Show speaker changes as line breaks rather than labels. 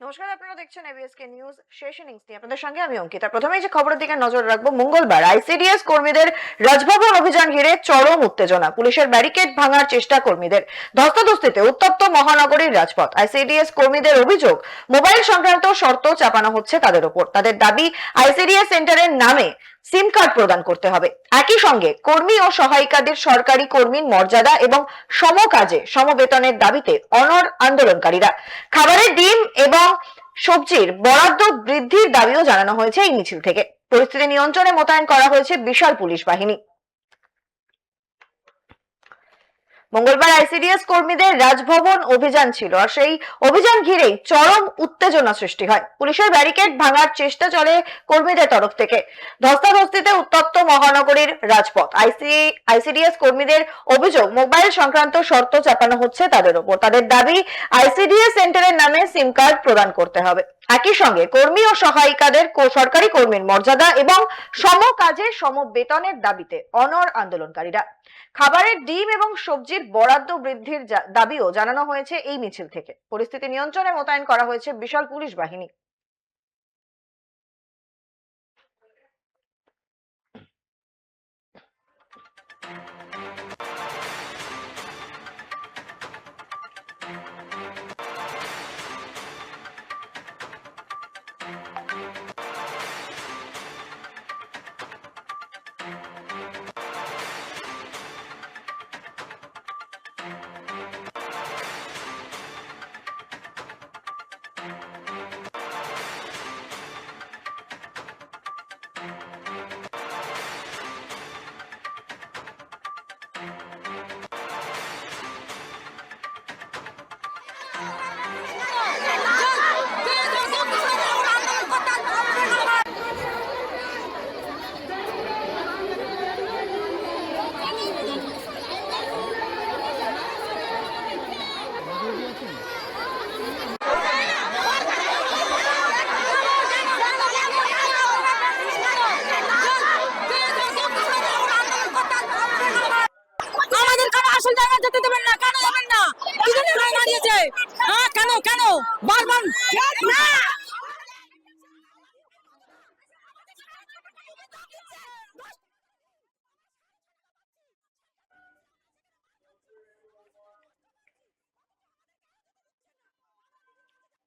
নমস্কার, আপনারা দেখছেন নিউজ শেষ ইনিংস নিয়ে আপনাদের সঙ্গে আমি অঙ্কিতা। যে খবরের দিকে নজর রাখব, মঙ্গলবার আইসিডিএস কর্মীদের রাজভবন অভিযান ঘিরে চরম উত্তেজনা। পুলিশের ব্যারিকেড ভাঙার চেষ্টা কর্মীদের। ধস্তাধস্তিতে উত্তপ্ত মহানগরীর রাজপথ। আইসিডিএস কর্মীদের অভিযোগ, মোবাইল সংক্রান্ত শর্ত চাপানো হচ্ছে তাদের উপর তাদের দাবি আইসিডিএস সেন্টারের নামে সিম কার্ড প্রদান করতে হবে। একই সঙ্গে কর্মী ও সহায়িকাদের সরকারি কর্মীর মর্যাদা এবং সমকাজে সমবেতনের দাবিতে অনর আন্দোলনকারীরা। খাবারের ডিম এবং সবজির বরাদ্দ বৃদ্ধির দাবিও জানানো হয়েছে এই মিছিল থেকে। পরিস্থিতি নিয়ন্ত্রণে মোতায়েন করা হয়েছে বিশাল পুলিশ বাহিনী। মঙ্গলবার আইসিডিএস কর্মীদের রাজভবন অভিযান ছিল আর সেই অভিযান ঘিরেই চরম উত্তেজনা সৃষ্টি হয়। পুলিশের ব্যারিকেড ভাঙার চেষ্টা চলে কর্মীদের তরফ থেকে। ধস্তাধস্তিতে উত্তপ্ত মহানগরীর রাজপথ। আইসি, আইসিডিএস কর্মীদের অভিযোগ, মোবাইল সংক্রান্ত শর্ত চাপানো হচ্ছে তাদের উপর তাদের দাবি, আইসিডিএস সেন্টারের নামে সিম কার্ড প্রদান করতে হবে। একই সঙ্গে কর্মী ও সহায়িকাদের সরকারি কর্মীর মর্যাদা এবং সম কাজে সম বেতনের দাবিতে অনর আন্দোলনকারীরা। খাবারের ডিম এবং সবজির বরাদ্দ বৃদ্ধির দাবিও জানানো হয়েছে এই মিছিল থেকে। পরিস্থিতি নিয়ন্ত্রণে মোতায়েন করা হয়েছে বিশাল পুলিশ বাহিনী।
আসল জায়গায় যেতে দেবেন না। কেন যাবেন না? জন্য এখানে হ্যাঁ কেন কেন? বারবার